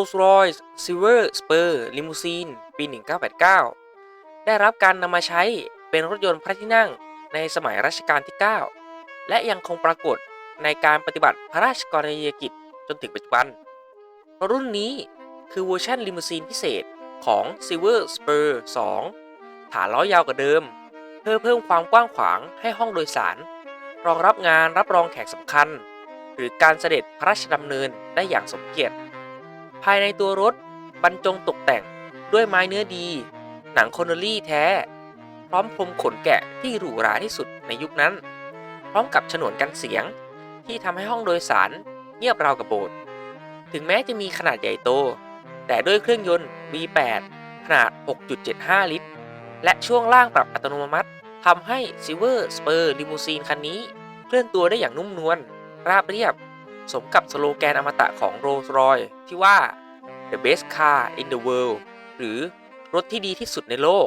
Rolls-Royce Silver Spur Limousine ปี 1989 ได้รับการนำมาใช้เป็นรถยนต์พระที่นั่งในสมัยรัชกาลที่ 9 และยังคงปรากฏในการปฏิบัติพระราชกรณียกิจจนถึงปัจจุบัน รุ่นนี้คือเวอร์ชันลิมูซีนพิเศษของ Silver Spur 2 ฐานล้อยาวกว่าเดิม เพื่อเพิ่มความกว้างขวางให้ห้องโดยสาร รองรับงานรับรองแขกสำคัญ หรือการเสด็จพระราชดำเนินได้อย่างสมเกียรติ ภายในตัวรถบรรจงตกแต่งด้วยไม้เนื้อดี หนังคโนลี่แท้ พร้อมพรมขนแกะที่หรูหราที่สุดในยุคนั้น พร้อมกับฉนวนกันเสียงที่ทำให้ห้องโดยสารเงียบราวกับโบสถ์ถึงแม้จะมีขนาดใหญ่โต แต่ด้วยเครื่องยนต์ V8 ขนาด 6.75 ลิตร และช่วงล่างปรับอัตโนมัติทำให้ Silver Spur Limousine คันนี้ เคลื่อนตัวได้อย่างนุ่มนวลราบเรียบ สมกับสโลแกนอมตะของโรลส์รอยที่ว่า the best car in the world หรือรถที่ดีที่สุดในโลก